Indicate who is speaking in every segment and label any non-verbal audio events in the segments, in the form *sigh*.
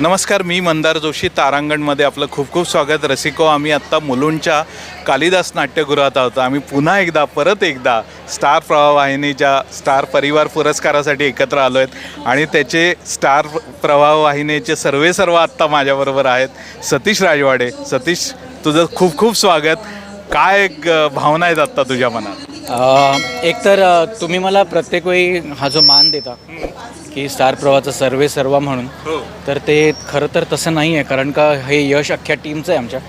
Speaker 1: नमस्कार मी मंदार जोशी तारांगणमध्ये आपलं खूप खूप स्वागत. रसिको आम्ही आत्ता मुलुंडच्या कालिदास नाट्यगृहात आहोत. आम्ही पुन्हा एकदा परत एकदा स्टार प्रवाह वाहिनीच्या स्टार परिवार पुरस्कारासाठी एकत्र आलो आहेत. आणि त्याचे स्टार प्रवाह वाहिनीचे सर्वे सर्व आत्ता माझ्याबरोबर आहेत. सतीश राजवाडे. सतीश तुझं खूप खूप स्वागत. काय एक, भावना आहेत आत्ता तुझ्या मनात?
Speaker 2: एकतर अ, तुम्ही मला प्रत्येक वेळी हा जो मान देता की स्टार प्रवाहाचा सर्वे सर्वा म्हणून
Speaker 1: हो.
Speaker 2: तर ते खरं तर तसं नाही आहे कारण का हे यश अख्ख्या टीमचं आहे आमच्या.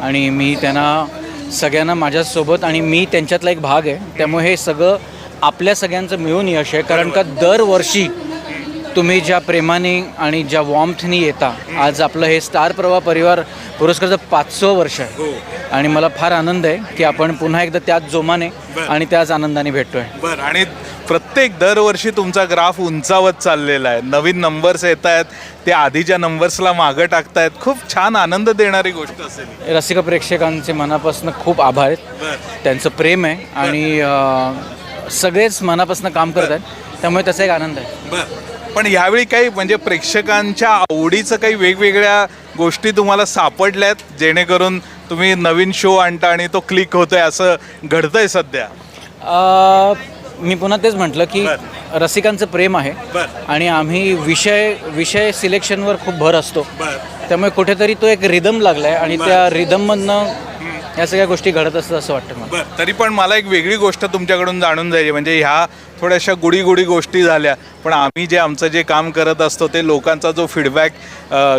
Speaker 2: आणि मी त्यांना सगळ्यांना माझ्यासोबत आणि मी त्यांच्यातला एक भाग आहे. त्यामुळे हे सगळं आपल्या सगळ्यांचं मिळून यश आहे कारण का दरवर्षी तुम्ही ज्या प्रेमाने आणि ज्या वॉम्थनी येता आज आपलं हे स्टार प्रवाह परिवार पुरस्कारचं पाचवं वर्ष आहे.
Speaker 1: हो.
Speaker 2: आणि मला फार आनंद आहे की आपण पुन्हा एकदा त्याच जोमाने. आणि त्याच आनंदाने भेटतोय.
Speaker 1: बर आणि प्रत्येक दरवर्षी तुमचा ग्राफ उंचावत चाललेला आहे. नवीन नंबर्स येत आहेत ते आधीच्या नंबर्सला मागं टाकतायत. खूप छान आनंद देणारी गोष्ट असेल.
Speaker 2: रसिक प्रेक्षकांचे मनापासून खूप आभार आहेत. त्यांचं प्रेम आहे आणि सगळेच मनापासून काम करत आहेत. त्यामुळे त्याचा एक आनंद आहे.
Speaker 1: बर. पण ह्यावेळी काही म्हणजे प्रेक्षकांच्या आवडीचं काही वेगवेगळ्या गोष्टी तुम्हाला सापडल्यात जेणेकरून तुम्ही नवीन शो आणता आणि तो क्लिक होतोय असं घडतंय सध्या?
Speaker 2: मी पुन्हा तेच म्हटलं की रसिकांचं प्रेम आहे आणि आम्ही विषय विषय सिलेक्शनवर खूप भर असतो. त्यामुळे कुठेतरी तो एक रिदम लागला आहे आणि त्या रिदममधनं या सगळ्या गोष्टी घडत असतात असं वाटतं मला.
Speaker 1: तरी पण मला एक वेगळी गोष्ट तुमच्याकडून जाणून जायची म्हणजे ह्या थोड्याशा गुढी गुढी गोष्टी झाल्या. पण आम्ही जे आमचं जे काम करत असतो ते लोकांचा जो फीडबॅक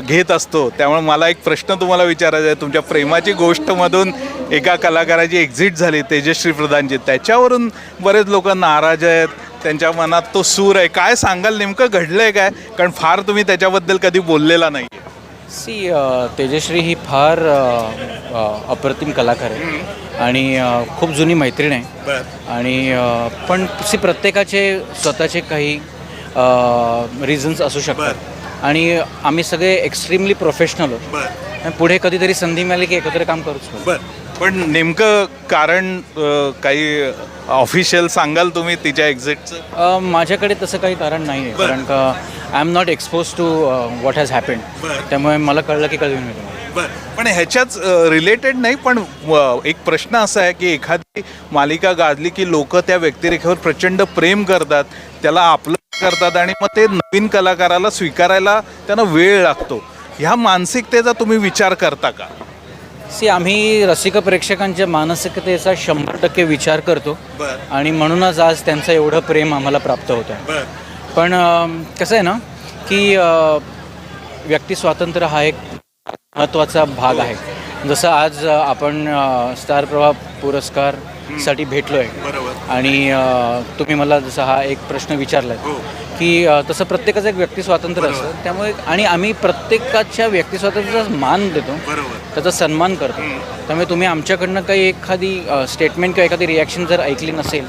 Speaker 1: घेत असतो त्यामुळे मला एक प्रश्न तुम्हाला विचारायचा आहे. तुमच्या प्रेमाची गोष्टमधून एका कलाकाराची एक्झिट झाली तेजश्री प्रधानची त्याच्यावरून बरेच लोक नाराज आहेत. त्यांच्या मनात तो सूर आहे. काय सांगाल? नेमकं घडलं आहे काय? कारण फार तुम्ही त्याच्याबद्दल कधी बोललेला नाही
Speaker 2: सी तेजश्री ही फार अप्रतिम कलाकार आहे. आणि खूप जुनी मैत्रीण आहे. आणि पण सी प्रत्येकाचे स्वतःचे काही रिझन्स असू शकतात. आणि आम्ही सगळे एक्स्ट्रीमली प्रोफेशनल आहोत. पुढे कधीतरी संधी मिळाली की एकत्र काम करूच.
Speaker 1: पण नेमकं कारण अ, काही ऑफिशियल सांगाल तुम्ही तिच्या एक्झिटचं
Speaker 2: अ, माझ्याकडे तसं काही कारण नाही आहे
Speaker 1: बरं.
Speaker 2: कारण का I am not expose to what has happen
Speaker 1: बरं.
Speaker 2: त्यामुळे मला कळलं की कळून
Speaker 1: बर. पण ह्याच्याच रिलेटेड नाही पण एक प्रश्न असा आहे की एखादी मालिका गाजली की लोक त्या व्यक्तिरेखेवर प्रचंड प्रेम करतात त्याला आपलं करतात आणि मग ते नवीन कलाकाराला स्वीकारायला त्यांना वेळ लागतो. ह्या मानसिकतेचा तुम्ही विचार करता का?
Speaker 2: सी आम्ही रसिक प्रेक्षकांच्या मानसिकतेचा शंभर टक्के विचार करतो.
Speaker 1: बर.
Speaker 2: आणि म्हणूनच आज त्यांचं एवढं प्रेम आम्हाला प्राप्त होतं आहे.
Speaker 1: बर.
Speaker 2: पण अं, कसं आहे ना की अं, व्यक्ती स्वातंत्र्य हा एक महत्त्वाचा भाग आहे. जसं आज अं, आपण अं, स्टार प्रवाह पुरस्कारसाठी भेटलो आहे आणि तुम्ही मला जसा हा एक प्रश्न विचारला
Speaker 1: हो.
Speaker 2: की तसं प्रत्येकाचं एक व्यक्ती स्वातंत्र्य असतं. त्यामुळे आणि आम्ही प्रत्येकाच्या व्यक्ती स्वातंत्र्याचा मान देतो. त्याचा सन्मान करतो. त्यामुळे तुम्ही आमच्याकडनं काही एखादी स्टेटमेंट किंवा एखादी रिॲक्शन जर ऐकली नसेल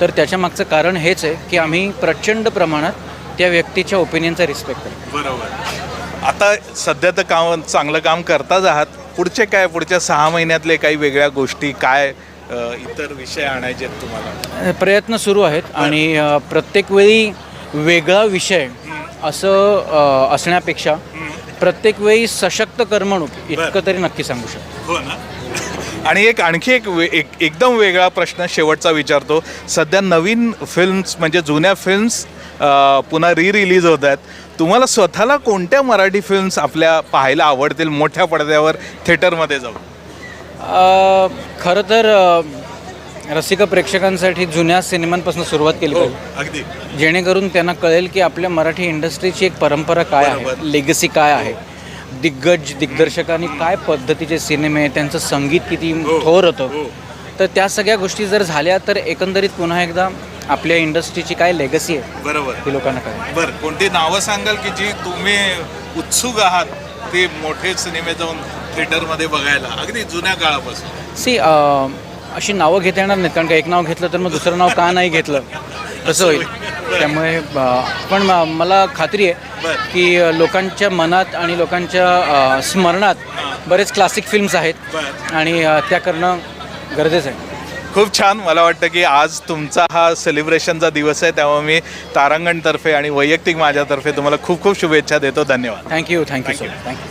Speaker 2: तर त्याच्या मागचं कारण हेच आहे की आम्ही प्रचंड प्रमाणात त्या व्यक्तीच्या ओपिनियनचा रिस्पेक्ट करतो.
Speaker 1: बरोबर. आता सध्या तर काम चांगलं काम करताच आहात. पुढचे काय पुढच्या सहा महिन्यातले काही वेगळ्या गोष्टी काय इतर विषय आणायचे आहेत तुम्हाला?
Speaker 2: प्रयत्न सुरू आहेत आणि प्रत्येक वेळी वेगळा विषय असं असण्यापेक्षा प्रत्येक वेळी सशक्त करमणूक इतकं तरी नक्की सांगू शकतो.
Speaker 1: हो ना. *laughs* आणि एक आणखी एक वे एक एकदम वेगळा प्रश्न शेवटचा विचारतो. सध्या नवीन फिल्म्स म्हणजे जुन्या फिल्म्स पुन्हा री रिलीज होत आहेत. तुम्हाला स्वतःला कोणत्या मराठी फिल्म्स आपल्या पाहायला आवडतील? मोठ्या पडद्यावर थिएटरमध्ये जाऊन?
Speaker 2: अ, खरं तर रसिक प्रेक्षकांसाठी जुन्या सिनेमांपासून सुरुवात केली पाहिजे.
Speaker 1: अगदी.
Speaker 2: जेणेकरून त्यांना कळेल की आपल्या मराठी इंडस्ट्रीची एक परंपरा काय आहे
Speaker 1: बरोबर.
Speaker 2: लेगसी काय आहे. दिग्गज दिग्दर्शकांनी काय पद्धतीचे सिनेमे त्यांचं संगीत किती
Speaker 1: हो.
Speaker 2: थोर होतं.
Speaker 1: हो.
Speaker 2: तर त्या सगळ्या गोष्टी जर झाल्या तर एकंदरीत पुन्हा एकदा आपल्या इंडस्ट्रीची काय लेगसी आहे
Speaker 1: बरं
Speaker 2: ती लोकांना कळेल.
Speaker 1: बरं कोणती नावं सांगाल की जी तुम्ही उत्सुक आहात ते मोठे सिनेमे जाऊन थिएटरमध्ये बघायला. अगदी जुन्या काळापासून.
Speaker 2: सी अशी नावं घेता येणार नाहीत कारण का एक नाव घेतलं तर मग दुसरं नाव का नाही घेतलं? *laughs* तसं होईल? त्यामुळे अ, पण म- मला खात्री आहे
Speaker 1: बरं.
Speaker 2: की अ, लोकांच्या मनात आणि लोकांच्या अ, स्मरणात बरेच क्लासिक फिल्म्स आहेत
Speaker 1: बरं.
Speaker 2: आणि अ, त्या करणं गरजेचं आहे.
Speaker 1: खूप छान. मला वाटतं की आज तुमचा हा सेलिब्रेशनचा दिवस आहे त्यामुळे मी तारांगणतर्फे आणि वैयक्तिक माझ्यातर्फे तुम्हाला खूप खूप शुभेच्छा देतो. धन्यवाद.
Speaker 2: Thank you thank you so much thank you